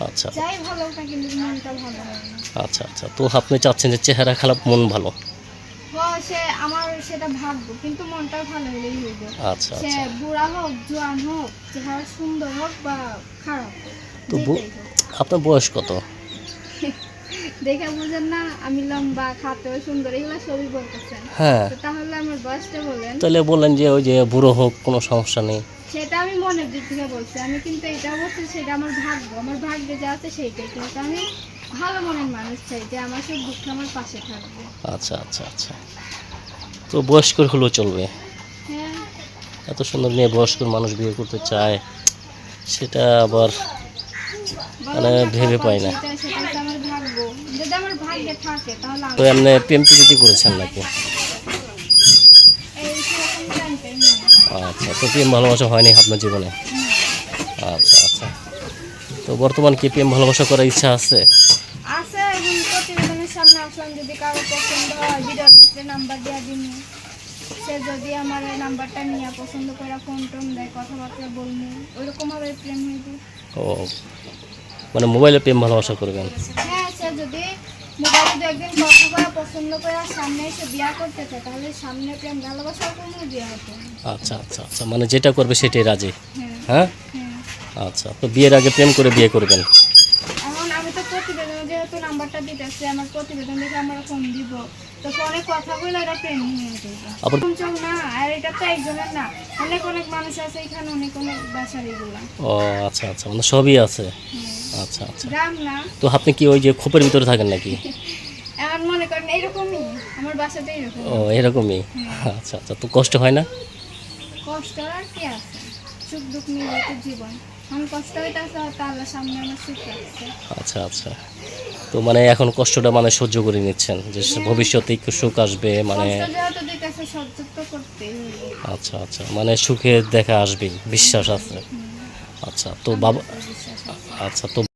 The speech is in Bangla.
আচ্ছা। যাই ভালো না কিন্তু মনটা ভালো হয় না। আচ্ছা আচ্ছা। তো আপনি চাচ্ছেন যে চেহারা খারাপ মন ভালো? হ, সে আমার সেটা ভাগ্য কিন্তু মনটা ভালো হলেই হইবে আচ্ছা সে আচ্ছা। বুড়া হোক জোয়ান হোক চেহারা সুন্দর হোক বা খারাপ তো। আপনার বয়স কত? দেখে বুঝেন না আমি লম্বা খাতেও সুন্দর এগুলো সবই বলতেছেন। হ্যাঁ। তাহলে আমার বয়সটা বলেন। তাহলে বললেন যে ওই যে বুড়ো হোক কোনো সমস্যা নেই। সেটা মনের দিক থেকে বলছি। আমি কিন্তু এটা বলছি সেটা আমার ভাগ্য আমার ভাগ্যে যা আছে সেইটাই। কিন্তু আমি ভালো মনের মানুষ চাই যে আমার সুখ দুঃখ আমার পাশে থাকবে। আচ্ছা আচ্ছা আচ্ছা। তো বয়স্কর হলেও চলবে। হ্যাঁ। এত সুন্দর মেয়ে বয়স্কর মানুষ বিয়ে করতে চায় সেটা আবার মানে ভেবে পাই না। তো এমনি প্রেম প্রীতি করেছেন নাকি? আচ্ছা তো প্রেম ভালোবাসা হয়নি আপনার জীবনে? আচ্ছা আচ্ছা। তো বর্তমান কি প্রেম ভালোবাসা করার ইচ্ছা আছে? আছে এখন প্রতিবেদনের সামনে আসলাম যদি কারও পছন্দ হয় ভিডিওর ভিতরে নাম্বার দেওয়া দিন সে যদি আমার নাম্বারটা নিয়ে পছন্দ করে ফোন টোন দেয় কথাবার্তা বলব ওইরকম প্রেম হইবে ও মানে মোবাইলে প্রেম ভালোবাসা করবেন? হ্যাঁ মোবাইলে দু একদিন করে পছন্দ করে সামনে এসে বিয়া করতে চায় তাহলে সামনে প্রেম ভালোবাসা কোনো বিয়ে হতো আচ্ছা আচ্ছা আচ্ছা মানে যেটা করবে সেটাই রাজি। হ্যাঁ। হ্যাঁ? হ্যাঁ। আচ্ছা তো বিয়ের আগে প্রেম করে বিয়ে করবেন? এখন আমি তো প্রতিবেদনে যেহেতু নাম্বারটা দিতেছি আমার প্রতিবেদন দেখে আমার ফোন দিব। তো ফোনে কথা বলে এটা প্রেম নিয়ে যাবে না আর এটা তো একজনের না। অনেক অনেক মানুষ আছে এখানে অনেক অনেক বাসার এগুলা। ও আচ্ছা আচ্ছা মানে সবই আছে। হ্যাঁ। আচ্ছা আচ্ছা। গ্রাম না তো আপনি কি ওই যে খোপের ভিতরে থাকেন নাকি? এখন মনে করেন এরকমই আমার বাসাটা এরকম। ও এরকমই? আচ্ছা আচ্ছা। তো কষ্ট হয় না? কষ্ট আর কি আছে? সুখ দুঃখ মিলে তো জীবন। আমি কষ্ট হইতেছে হয়তো আল্লাহ সামনে আমার সুখ রাখছে। আচ্ছা আচ্ছা। তো মানে এখন কষ্টটা মানে সহ্য করে নিচ্ছেন যে ভবিষ্যতে একটু সুখ আসবে মানে আচ্ছা আচ্ছা। মানে সুখে দেখা আসবেই বিশ্বাস আছে। আচ্ছা তো বাবা আচ্ছা তো